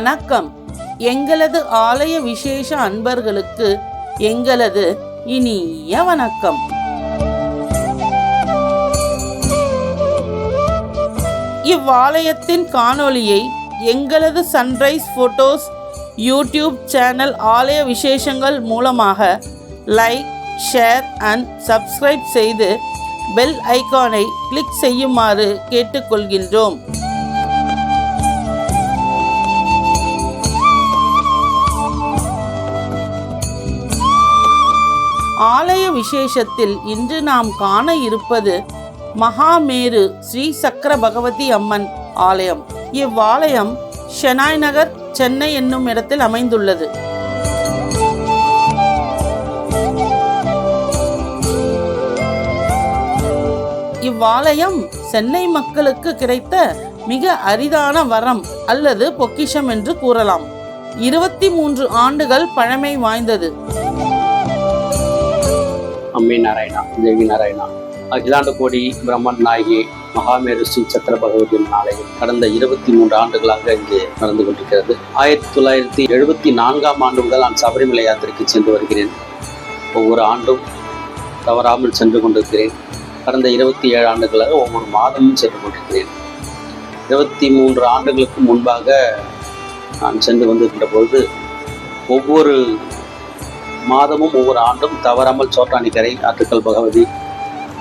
வணக்கம். எங்களது ஆலய விசேஷ அன்பர்களுக்கு எங்களது இனிய வணக்கம். இவ்வாலயத்தின் காணொளியை எங்களது சன்ரைஸ் ஃபோட்டோஸ் யூடியூப் சேனல் ஆலய விசேஷங்கள் மூலமாக லைக் ஷேர் அண்ட் சப்ஸ்கிரைப் செய்து பெல் ஐகானை கிளிக் செய்யுமாறு கேட்டுக்கொள்கின்றோம். விசேஷத்தில் இன்று நாம் காண இருப்பது மகாமேரு ஸ்ரீ சக்கர பகவதி அம்மன் ஆலயம். இவ்வாலயம் ஷெனாய் நகர் சென்னை என்னும் இடத்தில் அமைந்துள்ளது. இவ்வாலயம் சென்னை மக்களுக்கு கிடைத்த மிக அரிதான வரம் அல்லது பொக்கிஷம் என்று கூறலாம். இருபத்தி மூன்று ஆண்டுகள் பழமை வாய்ந்தது. அம்மே நாராயணா தேவி நாராயணா. அகிலாண்ட கோடி பிரம்மன் நாயகி மகாமேரு ஸ்ரீ சத்திர பகவதியின் ஆலயம் கடந்த இருபத்தி மூன்று ஆண்டுகளாக இங்கே நடந்து கொண்டிருக்கிறது. ஆயிரத்தி தொள்ளாயிரத்தி எழுபத்தி நான்காம் ஆண்டு முதல் நான் சபரிமலை யாத்திரைக்கு சென்று வருகிறேன். ஒவ்வொரு ஆண்டும் தவறாமல் சென்று கொண்டிருக்கிறேன். கடந்த இருபத்தி ஏழு ஆண்டுகளாக ஒவ்வொரு மாதமும் சென்று கொண்டிருக்கிறேன். இருபத்தி மூன்று ஆண்டுகளுக்கு முன்பாக நான் சென்று வந்திருக்கின்ற பொழுது ஒவ்வொரு மாதமும் ஒவ்வொரு ஆண்டும் தவறாமல் சோட்டானிக்கரை ஆற்றுக்கல் பகவதி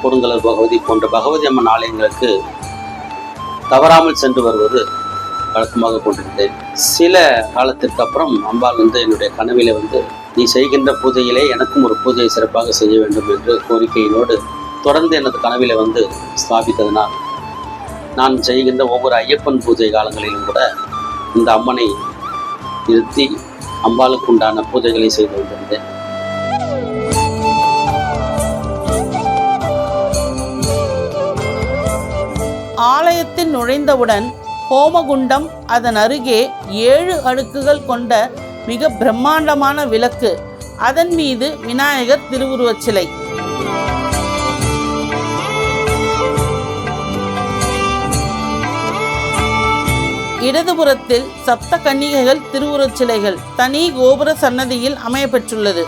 கொடுங்கலர் பகவதி போன்ற பகவதி அம்மன் ஆலயங்களுக்கு தவறாமல் சென்று வருவது வழக்கமாக கொண்டிருந்தேன். சில காலத்திற்கு அப்புறம் அம்பாள் வந்து என்னுடைய கனவிலே வந்து நீ செய்கின்ற பூஜையிலே எனக்கும் ஒரு பூஜையை சிறப்பாக செய்ய வேண்டும் என்று கோரிக்கையினோடு தொடர்ந்து எனது கனவிலே வந்து ஸ்தாபித்ததனால் நான் செய்கின்ற ஒவ்வொரு ஐயப்பன் பூஜை காலங்களிலும் கூட இந்த அம்மனை நிறுத்தி அம்பாளுக்கு உண்டான பூஜைகளை செய்து வந்திருந்தேன். ஆலயத்தில் நுழைந்தவுடன் ஹோமகுண்டம் அதன் அருகே ஏழு அடுக்குகள் கொண்ட மிக பிரம்மாண்டமான விளக்கு. அதன் மீது விநாயகர் திருவுருவச் சிலை. இடதுபுறத்தில் சப்த கன்னிகைகள் திருவுருவச் சிலைகள் தனி கோபுர சன்னதியில் அமையப்பெற்றுள்ளது.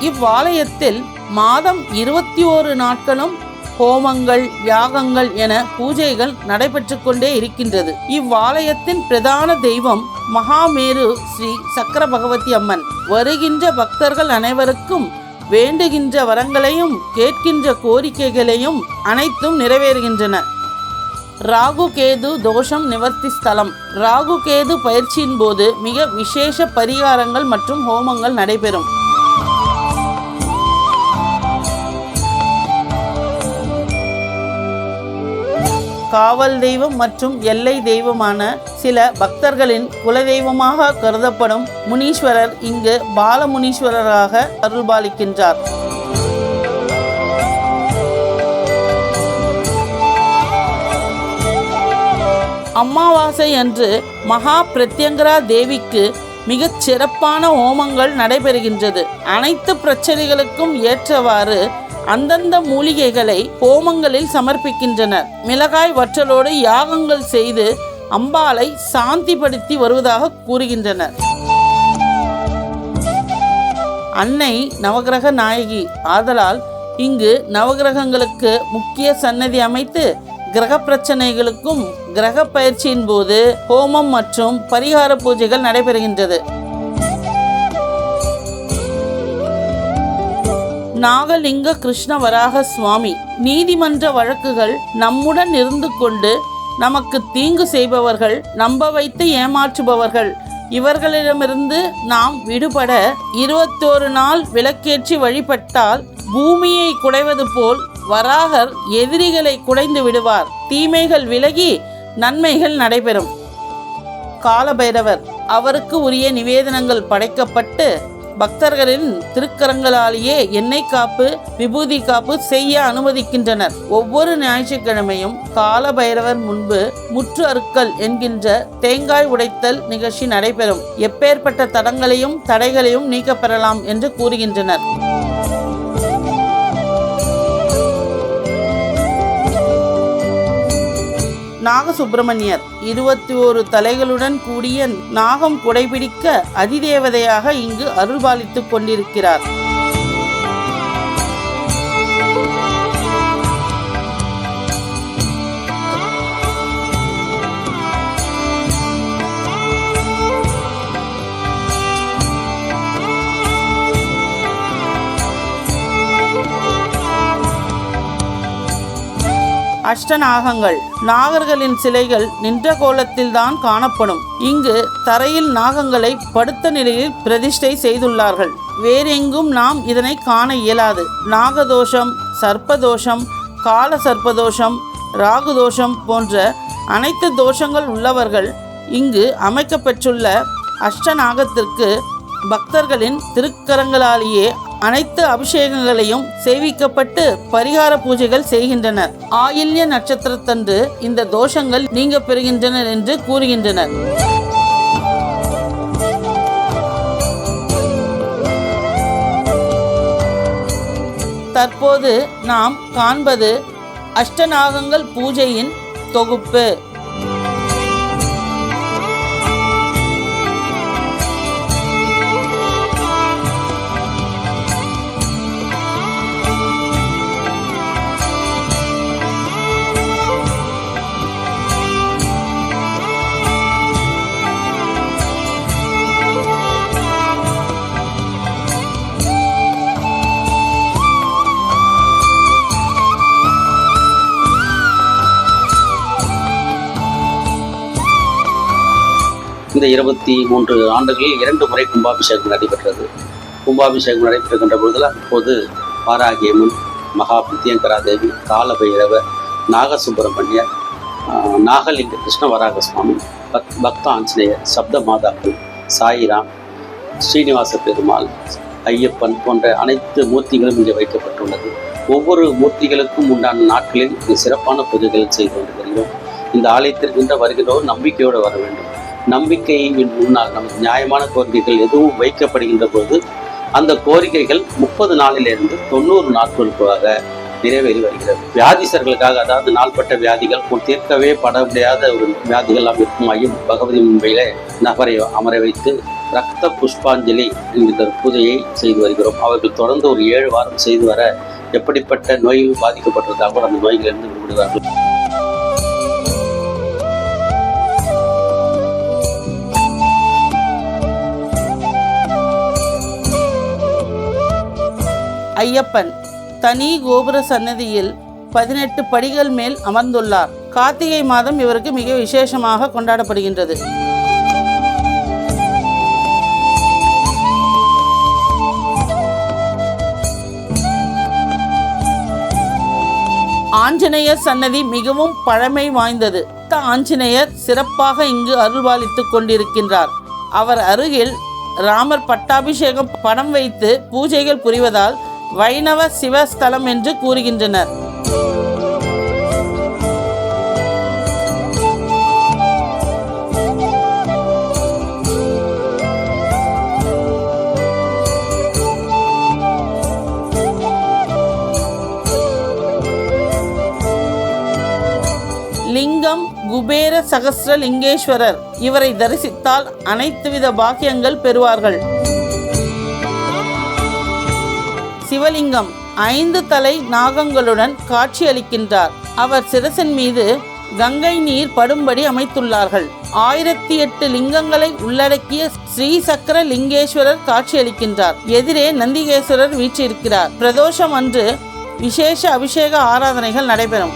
இவ்வாலயத்தில் மாதம் இருபத்தி ஓரு நாட்களும் ஹோமங்கள் யாகங்கள் என பூஜைகள் நடைபெற்று கொண்டே இருக்கின்றது. இவ்வாலயத்தின் பிரதான தெய்வம் மகாமேரு ஸ்ரீ சக்கர பகவதி அம்மன். வருகின்ற பக்தர்கள் அனைவருக்கும் வேண்டுகின்ற வரங்களையும் கேட்கின்ற கோரிக்கைகளையும் அனைத்தும் நிறைவேறுகின்றன. ராகு கேது தோஷம் நிவர்த்தி ஸ்தலம். ராகு கேது பயிற்சியின் போது மிக விசேஷ பரிகாரங்கள் மற்றும் ஹோமங்கள் நடைபெறும். காவல் தெய்வம் மற்றும் எல்லை தெய்வமான சில பக்தர்களின் குலதெய்வமாக கருதப்படும் முனீஸ்வரர் இங்கு பாலமுனீஸ்வரராக அருள்பாலிக்கின்றார் அமாவாசை அன்று மகா பிரத்யங்கரா தேவிக்கு மிகச் சிறப்பான ஹோமங்கள் நடைபெறுகின்றது. அனைத்து பிரச்சனைகளுக்கும் ஏற்றவாறு அந்தந்த மூலிகைகளை ஹோமங்களில் சமர்ப்பிக்கின்றனர். மிளகாய் வற்றலோடு யாகங்கள் செய்து அம்பாளை சாந்திப்படுத்தி வருவதாக கூறுகின்றனர். அன்னை நவகிரக நாயகி ஆதலால் இங்கு நவகிரகங்களுக்கு முக்கிய சன்னதி அமைத்து கிரக பிரச்சனைகளுக்கும் கிரக பயிற்சியின் போது ஹோமம் மற்றும் பரிகார பூஜைகள் நடைபெறுகின்றது. நாகலிங்க கிருஷ்ண வராக சுவாமி நீதிமன்ற வழக்குகள் நம்முடன் இருந்து கொண்டு நமக்கு தீங்கு செய்பவர்கள் நம்ப வைத்து ஏமாற்றுபவர்கள் இவர்களிடமிருந்து நாம் விடுபட இருபத்தோரு நாள் விளக்கேற்றி வழிபட்டால் பூமியை குடைவது போல் வராகர் எதிரிகளை குடைந்து விடுவார். தீமைகள் விலகி நன்மைகள் நடைபெறும். காலபைரவர் அவருக்கு உரிய நிவேதனங்கள் படைக்கப்பட்டு பக்தர்களின் திருக்கரங்களாலேயே எண்ணெய் காப்பு விபூதி காப்பு செய்ய அனுமதிக்கின்றனர். ஒவ்வொரு ஞாயிற்றுக்கிழமையும் கால பைரவர் முன்பு முற்று அறுக்கல் என்கின்ற தேங்காய் உடைத்தல் நிகழ்ச்சி நடைபெறும். எப்பேற்பட்ட தடங்களையும் தடைகளையும் நீக்கப்பெறலாம் என்று கூறுகின்றனர். நாகசுப்பிரமணியர் இருபத்தி ஓரு தலைகளுடன் கூடிய நாகம் குடைபிடிக்க அதிதேவதையாக இங்கு அருள்பாலித்துக் கொண்டிருக்கிறார். அஷ்டநாகங்கள். நாகர்களின் சிலைகள் நின்ற கோலத்தில்தான் காணப்படும். இங்கு தரையில் நாகங்களை படுத்த நிலையில் பிரதிஷ்டை செய்துள்ளார்கள். வேறெங்கும் நாம் இதனை காண இயலாது. நாகதோஷம் சர்ப்பதோஷம் கால சர்ப்பதோஷம் ராகுதோஷம் போன்ற அனைத்து தோஷங்கள் உள்ளவர்கள் இங்கு அமைக்கப்பெற்றுள்ள அஷ்டநாகத்திற்கு பக்தர்களின் திருக்கரங்களாலேயே அனைத்து அபிஷேகங்களையும் சேவிக்கப்பட்டு பரிகார பூஜைகள் செய்கின்றனர். ஆயில்ய நட்சத்திரத்தன்று இந்த தோஷங்கள் நீங்க பெறுகின்றனர் என்று கூறுகின்றனர். தற்போது நாம் காண்பது அஷ்டநாகங்கள் பூஜையின் தொகுப்பு. இந்த இருபத்தி மூன்று ஆண்டுகளில் இரண்டு முறை கும்பாபிஷேகம் நடைபெற்றது. கும்பாபிஷேகம் நடைபெறுகின்ற பொழுதில் அப்போது வாராகியம்மன் மகா பித்தியங்கரா தேவி காலபைரவர் நாகசுப்பிரமணியர் நாகலிங்க கிருஷ்ணவராக சுவாமி பக் பக்த ஆஞ்சநேயர் சப்த மாதாக்கள் சாயிராம் ஸ்ரீனிவாச பெருமாள் ஐயப்பன் போன்ற அனைத்து மூர்த்திகளும் இங்கே வைக்கப்பட்டுள்ளது. ஒவ்வொரு மூர்த்திகளுக்கும் உண்டான நாட்களில் சிறப்பான பூஜைகள் செய்து கொண்டு வருகிறோம். இந்த ஆலயத்திற்கின்ற வருகிறோர் நம்பிக்கையோடு வர வேண்டும். நம்பிக்கையின் முன்னால் நமக்கு நியாயமான கோரிக்கைகள் எதுவும் வைக்கப்படுகின்ற போது அந்த கோரிக்கைகள் முப்பது நாளிலிருந்து தொண்ணூறு நாட்களுக்காக நிறைவேறி வருகிறது. வியாதிசர்களுக்காக அதாவது நாள்பட்ட வியாதிகள் தீர்க்கவே பட முடியாத ஒரு வியாதிகள் எல்லாம் இருக்கும் ஐயும் பகவதி முன்பையில நபரை அமர வைத்து ரத்த புஷ்பாஞ்சலி என்கிற பூஜையை செய்து வருகிறோம். அவர்கள் தொடர்ந்து ஒரு ஏழு வாரம் செய்து வர எப்படிப்பட்ட நோய்கள் பாதிக்கப்பட்டிருந்தால் கூட அந்த நோய்களிலிருந்து விடுவார்கள் ஐயப்பன் தனி கோபுர சன்னதியில் பதினெட்டு படிகள் மேல் அமர்ந்துள்ளார். கார்த்திகை மாதம் இவருக்கு மிக விசேஷமாக கொண்டாடப்படுகின்றது. ஆஞ்சநேயர் சன்னதி மிகவும் பழமை வாய்ந்தது. ஆஞ்சநேயர் சிறப்பாக இங்கு அருள்பாலித்துக் கொண்டிருக்கின்றார். அவர் அருகில் ராமர் பட்டாபிஷேகம் படம் வைத்து பூஜைகள் புரிவதால் வைணவ சிவஸ்தலம் என்று கூறுகின்றனர். லிங்கம் குபேர சகஸ்ர லிங்கேஸ்வரர் இவரை தரிசித்தால் அனைத்துவித பாக்கியங்கள் பெறுவார்கள். சிவலிங்கம் ஐந்து தலை நாகங்களுடன் காட்சியளிக்கின்றார். அவர் சிரசின் மீது கங்கை நீர் படும்படி அமைத்துள்ளார்கள். ஆயிரத்தி எட்டு லிங்கங்களை உள்ளடக்கிய ஸ்ரீ சக்கர லிங்கேஸ்வரர் காட்சியளிக்கின்றார். எதிரே நந்திகேஸ்வரர் வீற்றிருக்கிறார். பிரதோஷம் அன்று விசேஷ அபிஷேக ஆராதனைகள் நடைபெறும்.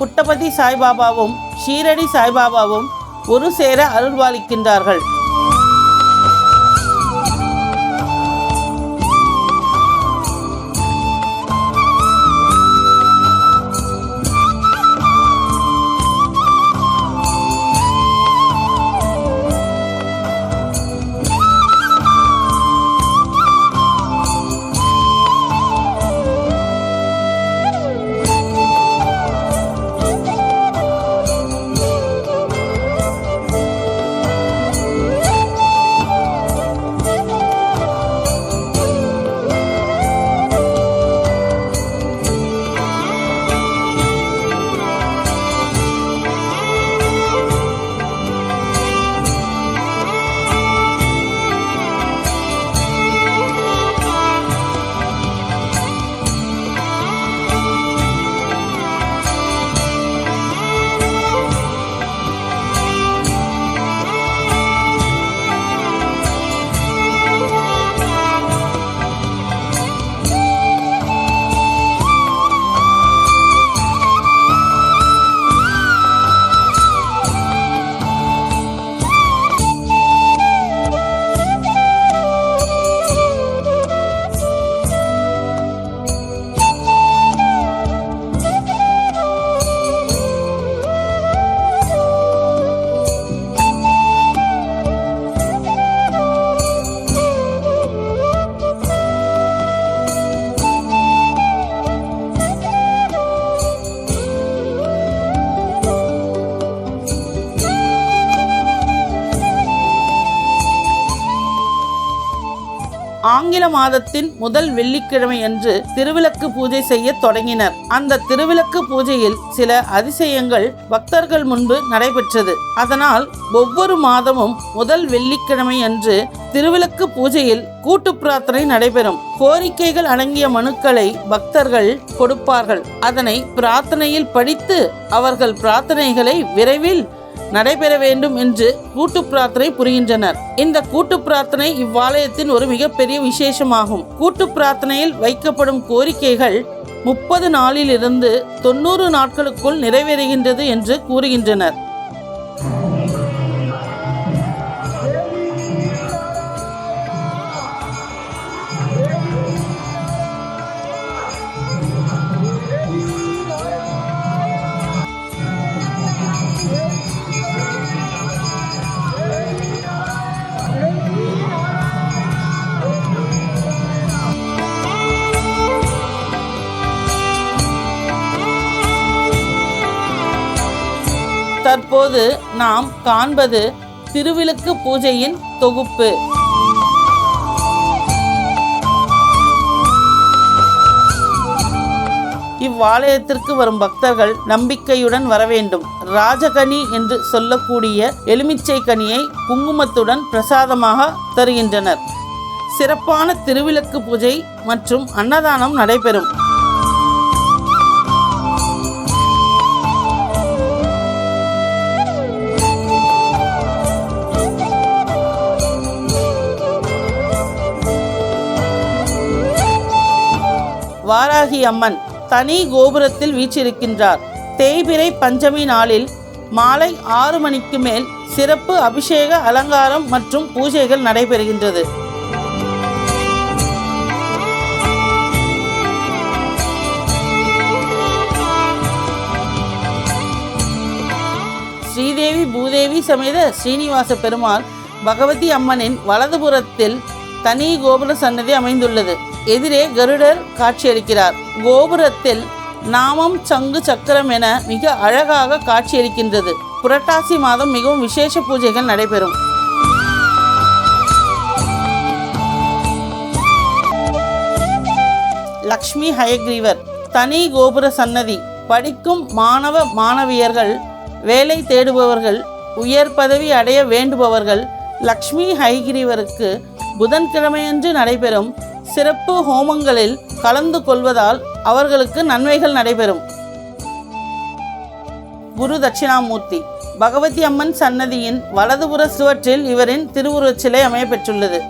புட்டபதி சாய்பாபாவும் ஷீரடி சாய்பாபாவும் ஒரு சேர அருள்வாளிக்கின்றார்கள். ஆங்கில மாதத்தின் முதல் வெள்ளிக்கிழமை அன்று திருவிளக்கு பூஜை செய்ய தொடங்கினர். அந்த திருவிளக்கு பூஜையில் சில அதிசயங்கள் பக்தர்கள் முன்பு நடைபெற்றது. அதனால் ஒவ்வொரு மாதமும் முதல் வெள்ளிக்கிழமை அன்று திருவிளக்கு பூஜையில் கூட்டு பிரார்த்தனை நடைபெறும். கோரிக்கைகள் அடங்கிய மனுக்களை பக்தர்கள் கொடுப்பார்கள். அதனை பிரார்த்தனையில் படித்து அவர்கள் பிரார்த்தனைகளை விரைவில் நடைபெற வேண்டும் என்று கூட்டு பிரார்த்தனை புரிகின்றனர். இந்த கூட்டு பிரார்த்தனை இவ்வாலயத்தின் ஒரு மிகப்பெரிய விசேஷமாகும். கூட்டு பிரார்த்தனையில் வைக்கப்படும் கோரிக்கைகள் முப்பது நாளிலிருந்து தொண்ணூறு நாட்களுக்குள் நிறைவேறுகின்றது என்று கூறுகின்றனர். இப்போது நாம் காண்பது திருவிளக்கு பூஜையின் தொகுப்பு. இவ்வாலயத்திற்கு வரும் பக்தர்கள் நம்பிக்கையுடன் வர வேண்டும். ராஜகனி என்று சொல்லக்கூடிய எலுமிச்சை கனியை குங்குமத்துடன் பிரசாதமாக தருகின்றனர். சிறப்பான திருவிளக்கு பூஜை மற்றும் அன்னதானம் நடைபெறும். வாராகி அம்மன் தனி கோபுரத்தில் வீச்சிருக்கின்றார் தேய்பிறை பஞ்சமி நாளில் மாலை ஆறு மணிக்கு மேல் சிறப்பு அபிஷேக அலங்காரம் மற்றும் பூஜைகள் நடைபெறுகின்றது. ஸ்ரீதேவி பூதேவி சமேத ஸ்ரீனிவாச பெருமாள் பகவதி அம்மனின் வலதுபுறத்தில் தனி கோபுர சன்னதி அமைந்துள்ளது. எதிரே கருடர் காட்சியளிக்கிறார். கோபுரத்தில் நாமம் சங்கு சக்கரம் என மிக அழகாக காட்சியளிக்கின்றது. புரட்டாசி மாதம் மிகவும் விசேஷ பூஜைகள் நடைபெறும். லக்ஷ்மி ஹயக்ரீவர் தனி கோபுர சன்னதி படிக்கும் மாணவ மாணவியர்கள் வேலை தேடுபவர்கள் உயர் பதவி அடைய வேண்டுபவர்கள் லக்ஷ்மி ஹைகிரீவருக்கு புதன்கிழமையன்று நடைபெறும் சிறப்பு ஹோமங்களில் கலந்து கொள்வதால் அவர்களுக்கு நன்மைகள் நடைபெறும். குரு தட்சிணாமூர்த்தி பகவதி அம்மன் சன்னதியின் வலதுபுற சுவற்றில் இவரின் திருவுருவச் சிலை அமையப்பெற்றுள்ளது.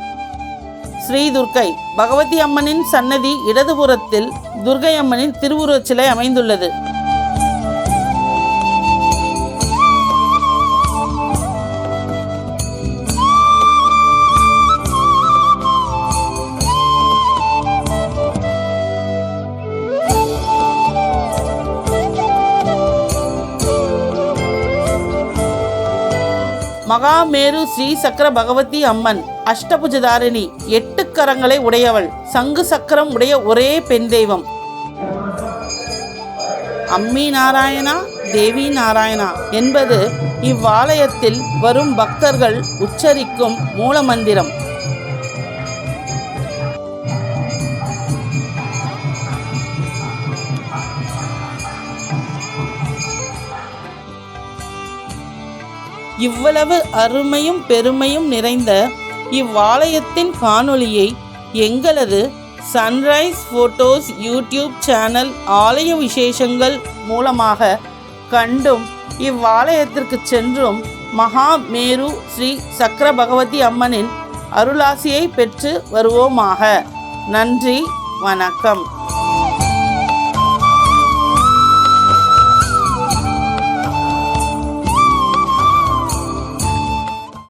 ஸ்ரீ துர்க்கை பகவதி அம்மனின் சன்னதி இடதுபுறத்தில் துர்கை அம்மனின் திருவுருவச் சிலை அமைந்துள்ளது. மகாமேரு ஸ்ரீ சக்கர பகவதி அம்மன் அஷ்டபுஜதாரிணி எட்டு கரங்களை உடையவள் சங்கு சக்கரம் உடைய ஒரே பெண் தெய்வம். அம்மி நாராயணா தேவி நாராயணா என்பது இவ்வாலயத்தில் வரும் பக்தர்கள் உச்சரிக்கும் மூலமந்திரம். இவ்வளவு அருமையும் பெருமையும் நிறைந்த இவ்வாலயத்தின் காணொளியை எங்களது சன்ரைஸ் ஃபோட்டோஸ் யூடியூப் சேனல் ஆலய விசேஷங்கள் மூலமாக கண்டும் இவ்வாலயத்திற்கு சென்றும் மகா மேரு ஸ்ரீ சக்கர பகவதி அம்மனின் அருளாசியை பெற்று வருவோமாக. நன்றி வணக்கம்.